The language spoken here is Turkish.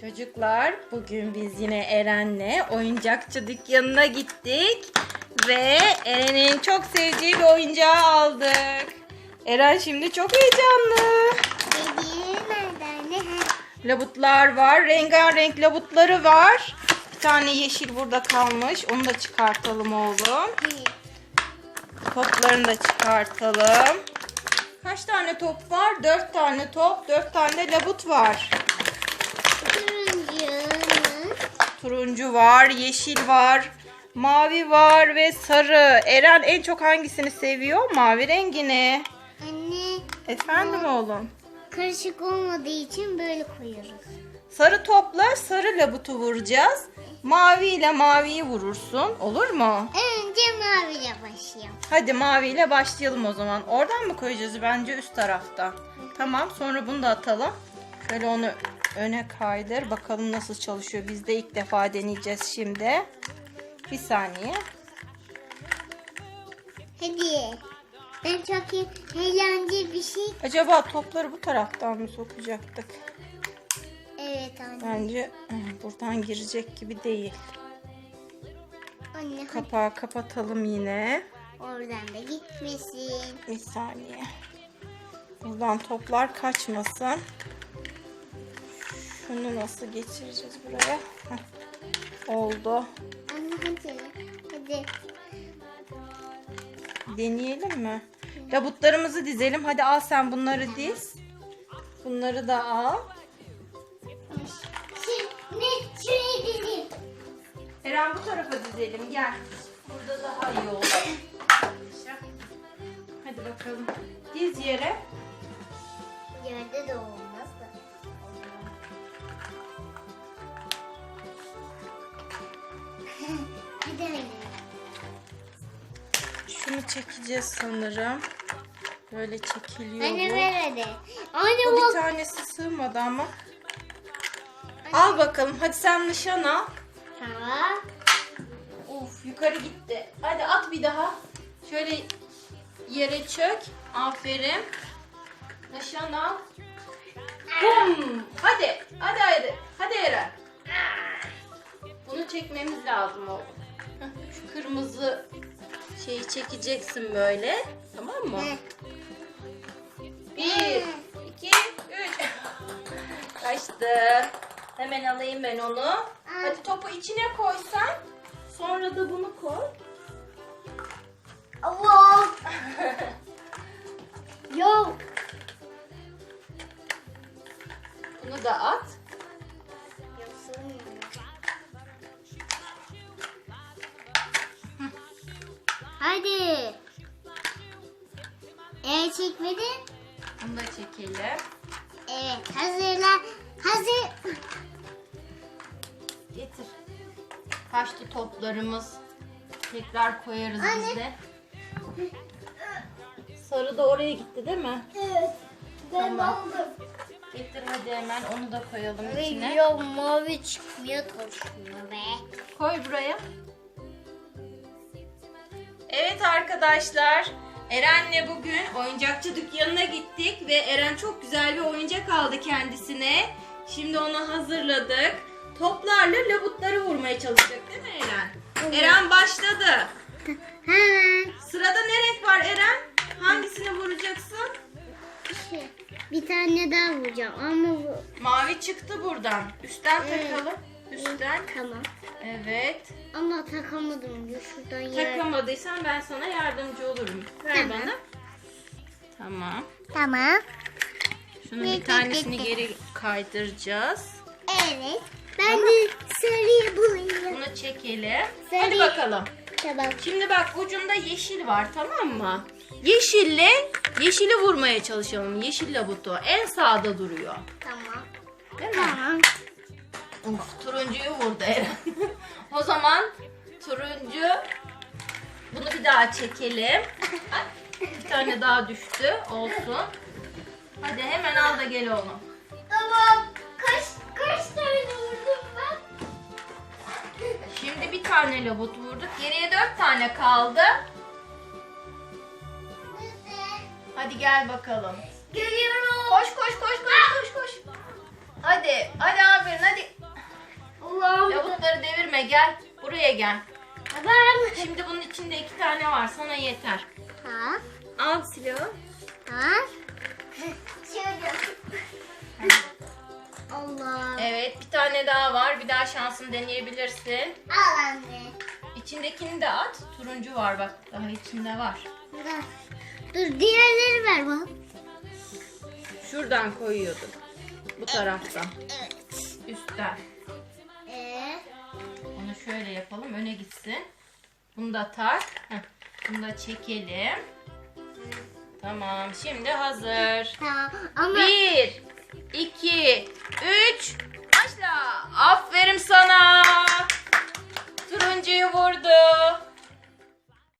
Çocuklar bugün biz yine Eren'le oyuncakçı dükkanına gittik ve Eren'in çok sevdiği bir oyuncağı aldık. Eren şimdi çok heyecanlı. Labutlar var, rengarenk labutları var. Bir tane yeşil burada kalmış. Onu da çıkartalım oğlum. Toplarını da çıkartalım. Kaç tane top var? Dört tane top, dört tane labut var. Turuncu. Turuncu var, yeşil var, mavi var ve sarı. Eren en çok hangisini seviyor? Mavi rengini. Anne Efendim oğlum. karışık olmadığı için böyle koyuyoruz. Sarı topla sarı labutu vuracağız. Mavi ile maviyi vurursun. Olur mu? Önce maviyle başlayalım. Hadi maviyle başlayalım o zaman. Oradan mı koyacağız? Bence üst tarafta. Tamam sonra bunu da atalım. Şöyle onu öne kaydır. Bakalım nasıl çalışıyor. Biz de ilk defa deneyeceğiz şimdi. Bir saniye. Hadi. Ben çok eğlenceli bir şey. Acaba topları bu taraftan mı sokacaktık? Evet anne. Bence buradan girecek gibi değil. Anne hadi Kapağı kapatalım yine. oradan da gitmesin. Bir saniye. Buradan toplar kaçmasın. Şunu nasıl geçireceğiz buraya? Heh. Oldu. Deneyelim mi? Labutlarımızı dizelim. Hadi al sen bunları diz. Bunları da al. Şimdi şuraya dizeyim. Eren bu tarafa dizelim. Gel. Burada daha iyi olur. Hadi bakalım. Diz yere. Yerde de olmaz Şunu çekeceğiz sanırım. Böyle çekiliyor Anne bu. hadi. Anne Bu bir tanesi sığmadı ama. Al bakalım. Hadi sen nişan al. Tamam. Uf yukarı gitti. Hadi at bir daha. Şöyle yere çök. Aferin. Nişan al. Bum. Hadi. Hadi hadi. Hadi Eren. Bunu çekmemiz lazım oğlum. Heh, Şu kırmızı şeyi çekeceksin böyle. Tamam mı? Bir, iki, üç. Kaçtı. Hemen alayım ben onu. Hadi topu içine koysan. Sonra da bunu koy. Allah. Yok. Bunu da at. Hadi. Evet çekmedin. Bunu da çekelim. Evet hazırla. Hazır. Getir. Kaçtı toplarımız. Tekrar koyarız Anne. biz de. Sarı da oraya gitti değil mi? Evet. Ben aldım. Getir hadi hemen onu da koyalım içine. Yok mavi çıkmıyor taşıyor be. Koy buraya. Evet arkadaşlar. Eren'le bugün oyuncakçı dükkanına gittik ve Eren çok güzel bir oyuncak aldı kendisine. Şimdi onu hazırladık. Toplarla labutları vurmaya çalışacak değil mi Eren? Eren başladı. Sırada ne renk var Eren? Hangisini vuracaksın? Bir tane daha vuracağım ama bu. Mavi çıktı buradan. Üstten Evet. takalım. Üstten. Tamam. Evet. Ama takamadım. Ya şuradan yer. Takamadıysan ben sana yardımcı olurum. Ver Tamam. bana. Tamam. Tamam. Şunun bir ne, tanesini ne, ne. geri kaydıracağız. Evet. Ben de sarıyı bulayım. Bunu çekelim. Sarı. Hadi bakalım. Tamam. Şimdi bak ucunda yeşil var tamam mı? Yeşille yeşili vurmaya çalışalım. Yeşil labutu en sağda duruyor. Tamam. Değil mi? Tamam. Uf, turuncuyu vurdu Eren. o zaman turuncu bunu bir daha çekelim. Bir tane daha düştü. Olsun. Hadi hemen al da gel oğlum. Tamam. Kaç kaç tane vurdum ben? Şimdi bir tane labut vurduk. Geriye dört tane kaldı. Hadi gel bakalım. Geliyorum. Gel. Buraya gel. Babam. Şimdi bunun içinde iki tane var. Sana yeter. Ha. Al silahı. Ha. Şöyle. Allah. Evet bir tane daha var. Bir daha şansını deneyebilirsin. Al anne. İçindekini de at. Turuncu var bak. Daha içinde var. Dur. Dur diğerleri ver bak. Şuradan koyuyorduk. Bu taraftan. Evet. Üstten. Onu şöyle yapalım. Öne gitsin. Bunu da tak. Heh, Bunu da çekelim. Tamam. Şimdi hazır. tamam ama Bir, iki, üç. Başla. Aferin sana. Turuncuyu vurdu.